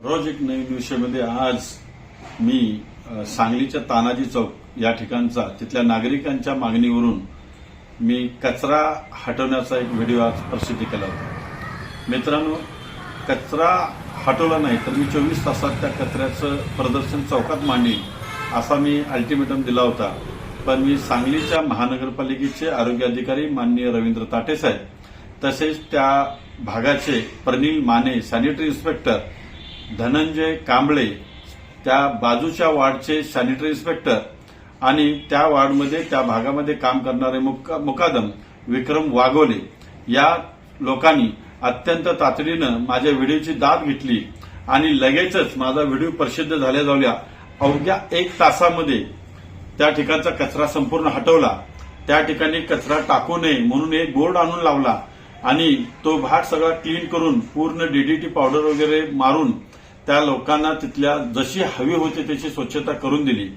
रोज एक नवीन विषयामध्ये आज मी सांगलीच्या तानाजी चौक या ठिकाणचा तिथल्या नागरिकांच्या मागणीवरून मी कचरा हटवण्याचा एक व्हिडिओ आज प्रसिद्ध केला होता. मित्रांनो कचरा हटवला नाही तर मी चोवीस तासात त्या कचऱ्याचं प्रदर्शन चौकात मांडी असा मी अल्टिमेटम दिला होता. पण मी सांगलीच्या महानगरपालिकेचे आरोग्य अधिकारी माननीय रवींद्र ताटे साहेब तसेच त्या भागाचे प्रनिल माने सॅनिटरी इन्स्पेक्टर धनंजय कांबळे त्या बाजूच्या वार्डचे सॅनिटरी इन्स्पेक्टर आणि त्या वार्डमध्ये त्या भागामध्ये काम करणारे मुका- मुकादम विक्रम वाघोले या लोकांनी अत्यंत तातडीनं माझ्या व्हिडिओची दाद घेतली आणि लगेचच माझा व्हिडिओ प्रसिद्ध झाल्या जाऊया. अवघ्या एक तासामध्ये त्या ठिकाणचा कचरा संपूर्ण हटवला. त्या ठिकाणी कचरा टाकू नये म्हणून एक बोर्ड आणून लावला आणि तो भाग सगळा क्लीन करून पूर्ण डीडीटी पावडर वगैरे मारून त्या लोकांना तिथल्या जशी हवी होती त्याची स्वच्छता करून दिली.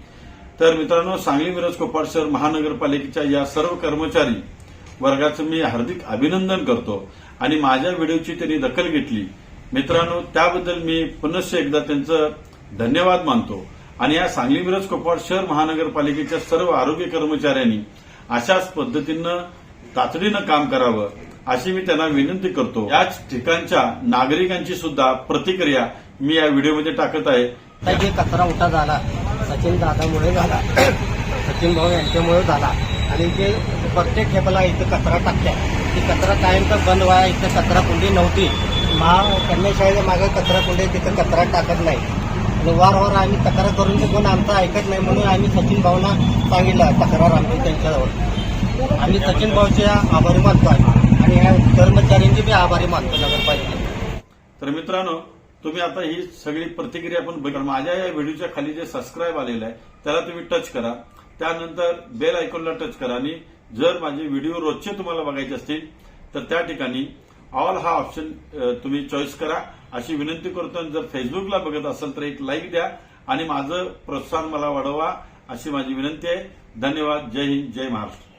तर मित्रांनो सांगली मिरज कोपाड शहर महानगरपालिकेच्या या सर्व कर्मचारी वर्गाचं मी हार्दिक अभिनंदन करतो आणि माझ्या व्हिडिओची त्यांनी दखल घेतली. मित्रांनो त्याबद्दल मी पुनश्च एकदा त्यांचं धन्यवाद मानतो. आणि या सांगली मिरज कोपाड शहर महानगरपालिकेच्या सर्व आरोग्य कर्मचाऱ्यांनी अशाच पद्धतीनं तातडीनं काम करावं अशी मी त्यांना विनंती करतो. याच ठिकाणच्या नागरिकांची सुद्धा प्रतिक्रिया मी या व्हिडिओमध्ये टाकत आहे. जे कचरा उठा झाला सचिन दादामुळे झाला सचिन भाऊ यांच्यामुळे झाला आणि जे प्रत्येक खेपेला इथं कचरा टाकल्या ती कचरा कायमचा बंद व्हाया इथं कचरा कुंडी नव्हती. महा कन्याशाळेच्या मागे कचरा कुंडी तिथं कचरा टाकत नाही. वारंवार आम्ही तक्रार करून ते कोण आमचं ऐकत नाही म्हणून आम्ही सचिन भाऊना सांगितलं तक्रार आमची त्यांच्याजवळ. आम्ही सचिन भाऊचे आभारी मानतो आहे आणि या कर्मचाऱ्यांचे मी आभारी मानतो नगरपालिकेचे. तर मित्रांनो तुम्ही आता ही सगळी प्रतिक्रिया पण बघा. माझ्या या व्हिडिओच्या खाली जे सबस्क्राईब आलेलं आहे त्याला तुम्ही टच करा. त्यानंतर बेल आयकॉनला टच करा. आणि जर माझे व्हिडिओ रोजचे तुम्हाला बघायचे असतील तर त्या ठिकाणी ऑल हा ऑप्शन तुम्ही चॉईस करा. अशी विनंती करतो. आणि जर फेसबुकला बघत असाल तर एक लाईक द्या. आणि माझं प्रोत्साहन मला वाढवा अशी माझी विनंती आहे. धन्यवाद. जय हिंद. जय महाराष्ट्र.